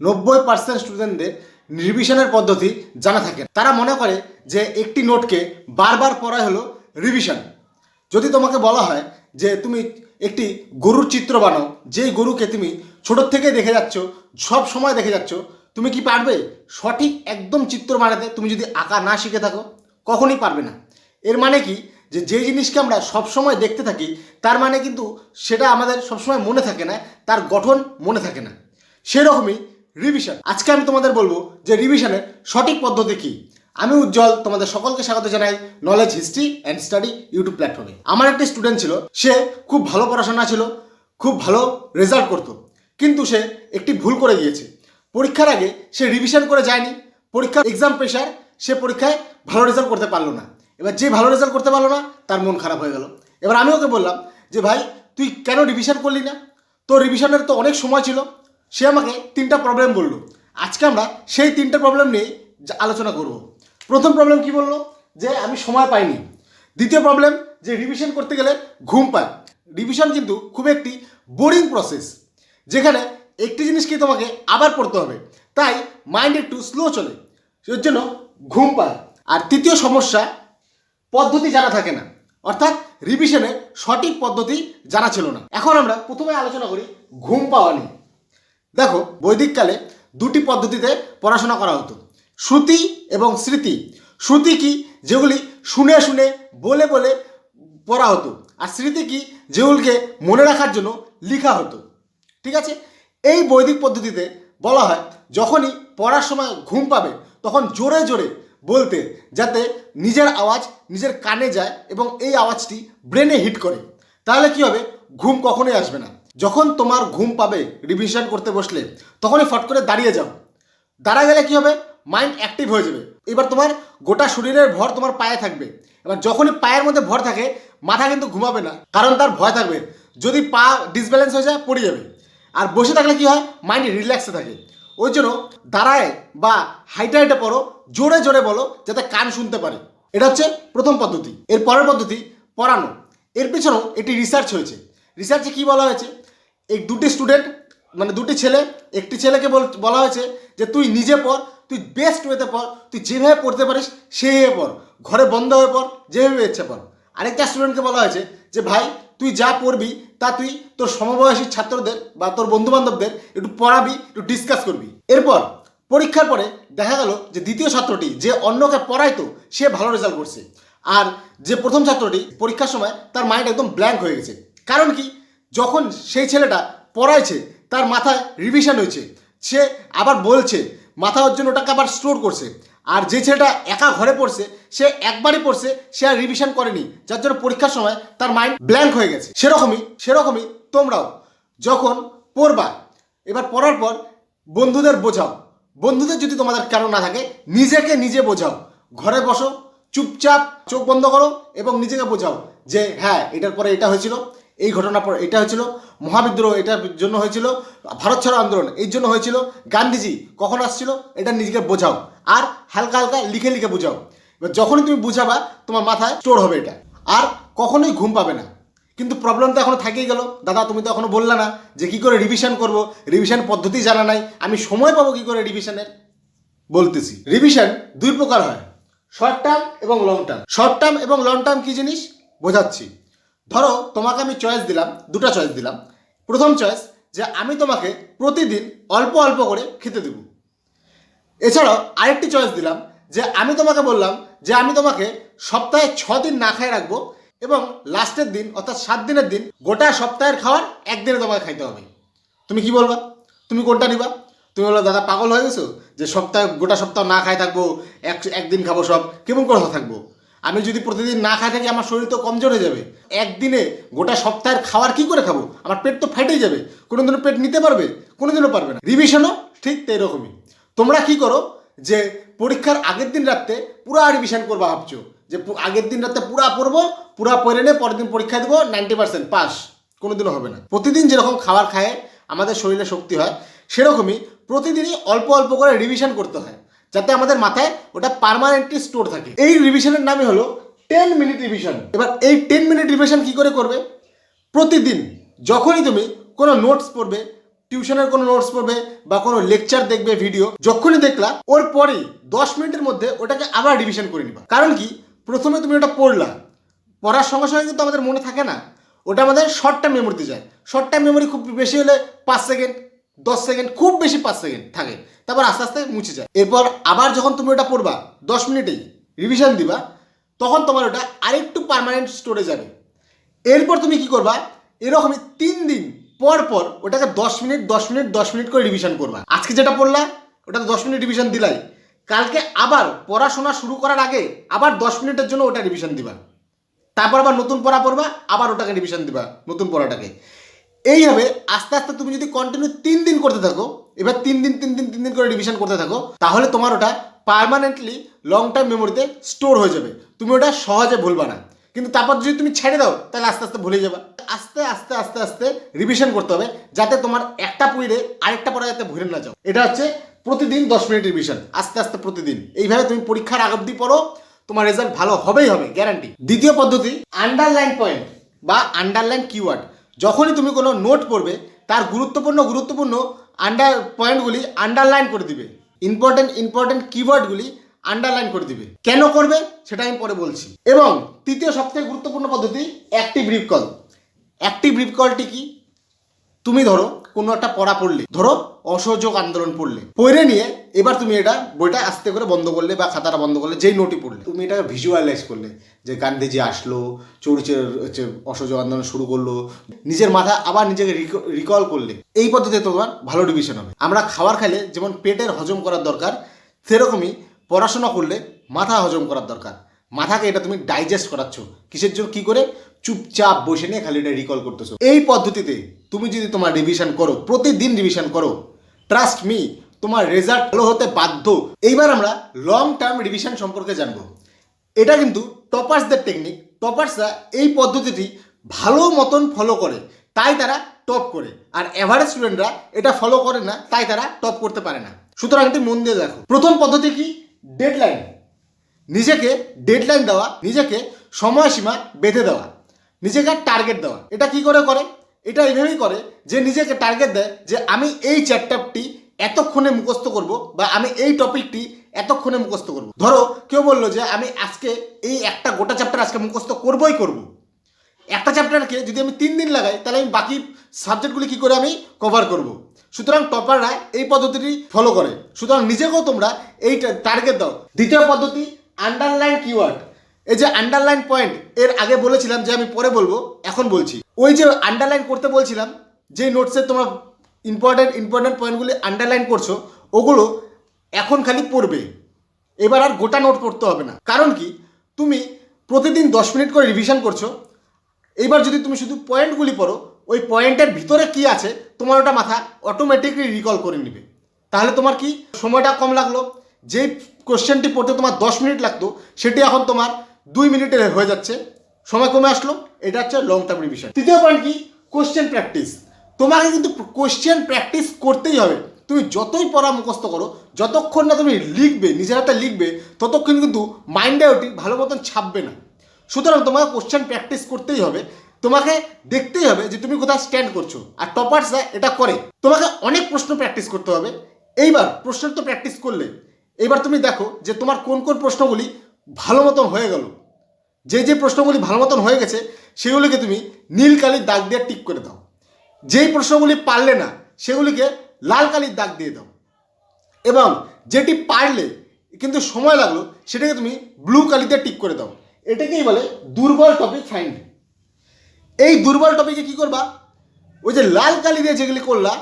নব্বই পার্সেন্ট স্টুডেন্টদের রিভিশনের পদ্ধতি জানা থাকে। তারা মনে করে যে একটি নোটকে বারবার পড়াই হলো রিভিশন যদি তোমাকে বলা হয় যে তুমি একটি গরুর চিত্র বানাও, যেই গরুকে তুমি ছোটোর থেকে দেখে যাচ্ছ, সব সময় দেখে যাচ্ছ, তুমি কি পারবে? সঠিক একদম চিত্র বানাতে তুমি যদি আঁকা না শিখে থাকো, কখনই পারবে না। এর মানে কি? যে যে জিনিসকে আমরা সবসময় দেখতে থাকি, তার মানে কিন্তু সেটা আমাদের সবসময় মনে থাকে না, তার গঠন মনে থাকে না। সেরকমই রিভিশন আজকে আমি তোমাদের বলব যে রিভিশনের সঠিক পদ্ধতি কী। আমি উজ্জ্বল, তোমাদের সকলকে স্বাগত জানাই knowledge history and study YouTube প্ল্যাটফর্মে আমার একটি স্টুডেন্ট ছিল, সে খুব ভালো পড়াশোনা ছিল, খুব ভালো রেজাল্ট করতো, কিন্তু সে একটি ভুল করে গিয়েছে। পরীক্ষার আগে সে রিভিশন করে যায়নি, পরীক্ষার এক্সাম প্রেশার সে পরীক্ষায় ভালো রেজাল্ট করতে পারল না। এবার যে ভালো রেজাল্ট করতে পারল না, তার মন খারাপ হয়ে গেল। এবার আমি ওকে বললাম যে, ভাই, তুই কেন রিভিশন করলি না? তোর রিভিশনের তো অনেক সময় ছিল সে আমাকে তিনটা প্রবলেম বলল। আজকে আমরা সেই তিনটা প্রবলেম নিয়ে আলোচনা করব। প্রথম প্রবলেম কি বলল? যে আমি সময় পাইনি। দ্বিতীয় প্রবলেম যে রিভিশন করতে গেলে ঘুম পায়। রিভিশন কিন্তু খুব একটি বোরিং প্রসেস যেখানে একটি জিনিসকে তোমাকে আবার পড়তে হবে। তাই মাইন্ড একটু স্লো চলে এর জন্য ঘুম পায়। আর তৃতীয় সমস্যা, পদ্ধতি জানা থাকে না। অর্থাৎ রিভিশনের সঠিক পদ্ধতি জানা ছিল না। এখন আমরা প্রথমে আলোচনা করি ঘুম পাওয়া নিয়ে। দেখো, বৈদিককালে দুটি পদ্ধতিতে পড়াশোনা করা হতো। শ্রুতি এবং স্মৃতি। শ্রুতি কি? যেগুলি শুনে শুনে, বলে বলে পড়া হতো। আর স্মৃতি কি? যেগুলিকে মনে রাখার জন্য লেখা হতো। ঠিক আছে? এই বৈদিক পদ্ধতিতে বলা হয়, যখনই পড়ার সময় ঘুম পাবে, তখন জোরে জোরে বলতে, যাতে নিজের আওয়াজ নিজের কানে যায় এবং এই আওয়াজটি ব্রেনে হিট করে। তাহলে কি হবে? ঘুম কখনোই আসবে না। যখন তোমার ঘুম পাবে রিভিশন করতে বসলে, তখনই ফট করে দাঁড়িয়ে যাও। দাঁড়া গেলে কি হবে? মাইন্ড অ্যাক্টিভ হয়ে যাবে। এবার তোমার গোটা শরীরের ভর তোমার পায়ে থাকবে। এবার যখনই পায়ের মধ্যে ভর থাকে, মাথা কিন্তু ঘুমাবে না, কারণ তার ভয় থাকবে। যদি পা ডিসব্যালেন্স হয়ে যায়, পড়ে যাবে। আর বসে থাকলে কি হয়? মাইন্ড রিল্যাক্সে থাকে। ওই জন্য দাঁড়ায় বা হাইটে হাইটে পড়ো, জোরে জোরে বলো, যাতে কান শুনতে পারে। এটা হচ্ছে প্রথম পদ্ধতি। এর পরের পদ্ধতি, পড়ানো। এর পেছনেও এটি রিসার্চ হয়েছে। রিসার্চে কি বলা হয়েছে? এই দুটি স্টুডেন্ট মানে দুটি ছেলে, একটি ছেলেকে বল- হয়েছে যে তুই নিজে পড়, তুই বেস্ট ওয়েতে পড়, তুই যেভাবে পড়তে পারিস সেইভাবে পড়, ঘরে বন্ধ হয়ে পড়, যেভাবে ইচ্ছে পড়। আরেকটা স্টুডেন্টকে বলা হয়েছে যে ভাই, তুই যা পড়বি, তা তুই তোর সমবয়সী ছাত্রদের বা তোর বন্ধু বান্ধবদের একটু পড়াবি, একটু ডিসকাস করবি। এরপর পরীক্ষার পরে দেখা গেল যে দ্বিতীয় ছাত্রটি যে অন্যকে পড়াইতো, সে ভালো রেজাল্ট করছে। আর যে প্রথম ছাত্রটি পরীক্ষার সময় তার মাইন্ড একদম ব্ল্যাঙ্ক হয়ে গেছে। কারণ কি? যখন সেই ছেলেটা পড়াইছে, তার মাথায় রিভিশন হয়েছে। সে আবার বলছে মাথা ওর জন্য ওটাকে আবার স্টোর করছে। আর যে ছেলেটা একা ঘরে পড়ছে, সে একবারই পড়ছে, সে আর রিভিশন করেনি। যার জন্য পরীক্ষার সময় তার মাইন্ড ব্ল্যাঙ্ক হয়ে গেছে। সেরকমই সেরকমই তোমরাও যখন পড়বা, এবার পড়ার পর বন্ধুদের বোঝাও। বন্ধুদের যদি তোমাদের কেন না থাকে, নিজেকে নিজে বোঝাও। ঘরে বসো, চুপচাপ চোখ বন্ধ করো এবং নিজেকে বোঝাও যে হ্যাঁ এটার পরে এটা হয়েছিল। এই ঘটনার পর এটা হয়েছিল, মহাবিদ্রোহ এটার জন্য হয়েছিল, ভারত ছাড়ো আন্দোলন এই জন্য হয়েছিল, গান্ধীজি কখন আসছিল এটা নিজেকে বোঝাও আর হালকা হালকা লিখে লিখে বোঝাও। এবার যখনই তুমি বুঝাবা, তোমার মাথায় স্টোর হবে এটা। আর কখনোই ঘুম পাবে না। কিন্তু প্রবলেম তো এখনও থেকেই গেল। দাদা, তুমি তো এখনও বললে না যে কি করে রিভিশন করব। রিভিশন পদ্ধতি জানা নাই। আমি সময় পাবো কি করে রিভিশনের বলতেছি রিভিশন দুই প্রকার হয়। শর্ট টার্ম এবং লং টার্ম শর্ট টার্ম এবং লং টার্ম কী জিনিস? বোঝাচ্ছি। ধরো, তোমাকে আমি চয়েস দিলাম, দুটো চয়েস দিলাম। প্রথম চয়েস যে আমি তোমাকে প্রতিদিন অল্প অল্প করে খেতে দেবো। এছাড়াও আরেকটি চয়েস দিলাম, যে আমি তোমাকে বললাম, যে আমি তোমাকে সপ্তাহে ছ দিন না খাই রাখব এবং লাস্টের দিন, অর্থাৎ সাত দিনের দিন, গোটা সপ্তাহের খাওয়ার একদিনে তোমাকে খাইতে হবে। তুমি কি বলবা? তুমি কোনটা নিবা? তুমি বলো দাদা, পাগল হয়ে গেছো? যে সপ্তাহে, গোটা সপ্তাহ না খাই থাকব, এক, একদিন খাব সব, কেমন করে থাকব? আমি যদি প্রতিদিন না খাই থাকি আমার শরীর তো কমজোর হয়ে যাবে। একদিনে গোটা সপ্তাহের খাওয়ার কি করে খাব? আমার পেট তো ফেটেই যাবে। কোনোদিনও পেট নিতে পারবে, কোনোদিনও পারবে না। রিভিশনও ঠিক এরকমই তোমরা কি করো যে পরীক্ষার আগের দিন রাত্রে পুরা রিভিশন করব ভাবছ। যে আগের দিন রাতে পুরা পড়ব, পুরা পড়ে নে পরের দিন পরীক্ষা দেবো নাইনটি পার্সেন্ট পাস কোনোদিনও হবে না। প্রতিদিন যেরকম খাবার খায়, আমাদের শরীরে শক্তি হয়, সেরকমই প্রতিদিনই অল্প অল্প করে রিভিশন করতে হয়। যাতে আমাদের মাথায় ওটা পার্মানেন্টলি স্টোর থাকে। এই রিভিশনের নামই হলো টেন মিনিট রিভিশন এবার এই টেন মিনিট রিভিশন কি করে করবে? প্রতিদিন যখনই তুমি কোনো নোটস পড়বে টিউশনের কোনো নোটস পড়বে বা কোনো লেকচার দেখবে ভিডিও যখনই দেখলা, ওর পরেই দশ মিনিটের মধ্যে ওটাকে আবার রিভিশন করে নিবা। কারণ কি? প্রথমে তুমি ওটা পড়লা, পড়ার সঙ্গে সঙ্গে কিন্তু আমাদের মনে থাকে না, ওটা আমাদের শর্ট টাইম মেমোরিতে যায়। শর্ট টাইম মেমোরি খুব বেশি হলে পাঁচ সেকেন্ড দশ সেকেন্ড, খুব বেশি পাঁচ সেকেন্ড থাকে তারপর আস্তে আস্তে মুছে যায়। এরপর আবার যখন তুমি ওটা পড়বা, দশ মিনিটেই রিভিশন দিবা, তখন তোমার ওটা আরেকটু পার্মানেন্ট স্টোরে যাবে। এরপর তুমি কি করবা? এরকমই তিন দিন পর পর ওটাকে দশ মিনিট দশ মিনিট দশ মিনিট করে রিভিশন করবা। আজকে যেটা পড়লা, ওটাতে দশ মিনিট রিভিশন দিলাই। কালকে আবার পড়াশোনা শুরু করার আগে আবার দশ মিনিটের জন্য ওটা রিভিশন দিবা। তারপর আবার নতুন পড়া পড়বা, আবার ওটাকে রিভিশন দিবা, নতুন পড়াটাকে। এইভাবে আস্তে আস্তে তুমি যদি কন্টিনিউ তিন দিন করতে থাকো, এবার তিন দিন তিন দিন তিন দিন করে রিভিশন করতে থাকো, তাহলে তোমার ওটা পার্মানেন্টলি লং টার্ম মেমোরিতে স্টোর হয়ে যাবে। তুমি ওটা সহজে ভুলবা না। কিন্তু তারপর যদি তুমি ছেড়ে দাও, তাহলে আস্তে আস্তে ভুলে যাবে। আস্তে আস্তে আস্তে আস্তে রিভিশন করতে হবে, যাতে তোমার একটা পড়ে আরেকটা পড়া যাতে ভুলে না যাও। এটা হচ্ছে প্রতিদিন দশ মিনিট রিভিশন আস্তে আস্তে প্রতিদিন। এইভাবে তুমি পরীক্ষার আগ অব্দি পড়ো, তোমার রেজাল্ট ভালো হবেই হবে গ্যারান্টি দ্বিতীয় পদ্ধতি আন্ডারলাইন পয়েন্ট বা আন্ডারলাইন কিওয়ার্ড যখনই তুমি কোনো নোট পড়বে, তার গুরুত্বপূর্ণ গুরুত্বপূর্ণ আন্ডার পয়েন্টগুলি আন্ডারলাইন করে দিবে। ইম্পর্টেন্ট ইম্পর্টেন্ট কিওয়ার্ডগুলি আন্ডারলাইন করে দিবে। কেন করবে, সেটা আমি পরে বলছি। এবং তৃতীয় সবথেকে গুরুত্বপূর্ণ পদ্ধতি অ্যাক্টিভ রিপকল অ্যাক্টিভ রিপকলটি কি? তুমি ধরো কোনো একটা পড়া পড়লে, ধরো অসহযোগ আন্দোলন পড়লে, পড়ে নিয়ে এবার তুমি এটা বইটা আস্তে করে বন্ধ করলে বা খাতাটা বন্ধ করলে, যেই নোটই পড়লে। তুমি এটা ভিজুয়ালাইজ করলে যে গান্ধীজি আসলো, চৌরিচের হচ্ছে অসহযোগ আন্দোলন শুরু করল, নিজের মাথা আবার নিজেকে রিকল করলে, এই পদ্ধতিতে তোমার ভালো ডিভিশন হবে। আমরা খাবার খাইলে যেমন পেটের হজম করার দরকার, সেরকমই পড়াশোনা করলে মাথা হজম করার দরকার। মাথাকে এটা তুমি ডাইজেস্ট করাচ্ছ। কিসের জন্য? কি করে? চুপচাপ বসে নিয়ে খালি এটা রিকল করতেছো। এই পদ্ধতিতে তুমি যদি তোমার রিভিশন করো, প্রতিদিন রিভিশন করো ট্রাস্ট মি তোমার রেজাল্ট ভালো হতে বাধ্য। এইবার আমরা লং টার্ম রিভিশন সম্পর্কে জানব। এটা কিন্তু টপার্সদের টেকনিক টপার্সরা এই পদ্ধতিটি ভালো মতন ফলো করে, তাই তারা টপ করে। আর অ্যাভারেজ স্টুডেন্টরা এটা ফলো করে না, তাই তারা টপ করতে পারে না। সুতরাং এটি মন দিয়ে দেখো। প্রথম পদ্ধতি কি? ডেডলাইন নিজেকে ডেডলাইন দেওয়া, নিজেকে সময়সীমা বেঁধে দেওয়া। নিজেকে টার্গেট দেওয়া। এটা কি করে করে? এটা এইভাবেই করে যে নিজেকে টার্গেট দেয় যে আমি এই চ্যাপ্টারটি এতক্ষণে মুখস্থ করব বা আমি এই টপিকটি এতক্ষণে মুখস্থ করব। ধরো, কেউ বলল যে আমি আজকে এই একটা গোটা চ্যাপ্টার আজকে মুখস্থ করবই করব। একটা চ্যাপ্টারকে যদি আমি তিন দিন লাগাই, তাহলে আমি বাকি সাবজেক্টগুলি কি করে আমি কভার করব? সুতরাং টপাররা এই পদ্ধতিটি ফলো করে। সুতরাং নিজেকেও তোমরা এই টার্গেট দাও। দ্বিতীয় পদ্ধতি আন্ডারলাইন কিওয়ার্ড এই যে আন্ডারলাইন পয়েন্ট এর আগে বলেছিলাম যে আমি পরে বলব, এখন বলছি। ওই যে আন্ডারলাইন করতে বলছিলাম যে নোটসে তোমরা ইম্পর্টেন্ট ইম্পর্টেন্ট পয়েন্টগুলি আন্ডারলাইন করছ, ওগুলো এখন খালি পড়বে। এবার আর গোটা নোট পড়তে হবে না। কারণ কি? তুমি প্রতিদিন দশ মিনিট করে রিভিশন করছ। এইবার যদি তুমি শুধু পয়েন্টগুলি পড়ো, ওই পয়েন্টের ভিতরে কি আছে, তোমার ওটা মাথা অটোমেটিকলি রিকল করে নেবে। তাহলে তোমার কি সময়টা কম লাগল? যেই কোশ্চেনটি পড়তে তোমার দশ মিনিট লাগতো, সেটি এখন তোমার দুই মিনিটে হয়ে যাচ্ছে, সময় কমে আসলো, এটা হচ্ছে লং টার্ম রিভিশন তৃতীয় পয়েন্ট কি? কোশ্চেন প্র্যাকটিস তোমাকে কিন্তু কোশ্চেন প্র্যাকটিস করতেই হবে। তুমি যতই পড়া মুখস্থ করো, যতক্ষণ না তুমি লিখবে, নিজের হাতে লিখবে, ততক্ষণ কিন্তু মাইন্ডে ওটি ভালো মতন ছাপবে না। সুতরাং তোমাকে কোশ্চেন প্র্যাকটিস করতেই হবে। তোমাকে দেখতেই হবে যে তুমি কোথায় স্ট্যান্ড করছ। আর টপার্সরা এটা করে। তোমাকে অনেক প্রশ্ন প্র্যাকটিস করতে হবে। এইবার প্রশ্ন তো প্র্যাকটিস করলে। এবার তুমি দেখো যে তোমার কোন কোন প্রশ্নগুলি ভালো মতন হয়ে গেল। যে যে প্রশ্নগুলি ভালো মতন হয়ে গেছে, সেগুলিকে তুমি নীল কালির দাগ দিয়ে টিক করে দাও। যেই প্রশ্নগুলি পারলে না, সেগুলিকে লাল কালির দাগ দিয়ে দাও। এবং যেটি পারলে, কিন্তু সময় লাগল, সেটাকে তুমি ব্লু কালিতে টিক করে দাও। এটাকেই বলে দুর্বল টপিক ফাইন্ড এই দুর্বল টপিকে কি করবা? ওই যে লাল কালি দিয়ে যেগুলি করলা,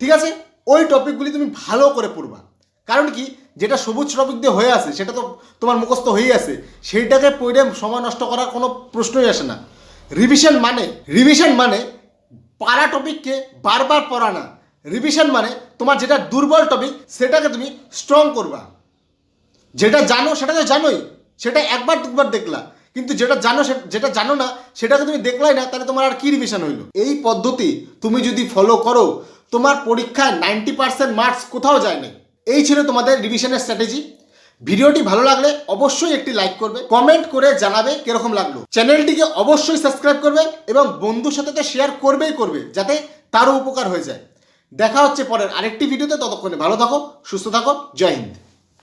ঠিক আছে? ওই টপিকগুলি তুমি ভালো করে পড়বা। কারণ কি? যেটা সবুজ টপিক দিয়ে হয়ে আছে, সেটা তো তোমার মুখস্থ হয়েই আছে, সেইটাকে পড়ে সময় নষ্ট করার কোনো প্রশ্নই আসে না। রিভিশন মানে রিভিশন মানে পারা টপিককে বারবার পড়া না রিভিশন মানে তোমার যেটা দুর্বল টপিক সেটাকে তুমি স্ট্রং করবা। যেটা জানো, সেটা তো জানোই, সেটা একবার দুবার দেখলা। কিন্তু যেটা জানো যেটা জানো না, সেটাকে তুমি দেখলাই না, তাহলে তোমার আর কি রিভিশন হইল? এই পদ্ধতি তুমি যদি ফলো করো, তোমার পরীক্ষায় নাইনটি পার্সেন্ট মার্কস কোথাও যায় না এই ছিল তোমাদের রিভিশনের স্ট্র্যাটেজি ভিডিওটি ভালো লাগলে অবশ্যই একটি লাইক করবে কমেন্ট করে জানাবে কীরকম লাগল। চ্যানেলটিকে অবশ্যই সাবস্ক্রাইব করবে এবং বন্ধুর সাথে তো শেয়ার করবেই করবে, যাতে তারও উপকার হয়ে যায়। দেখা হচ্ছে পরের আরেকটি ভিডিওতে, ততক্ষণে ভালো থাকো, সুস্থ থাকো, জয় হিন্দ।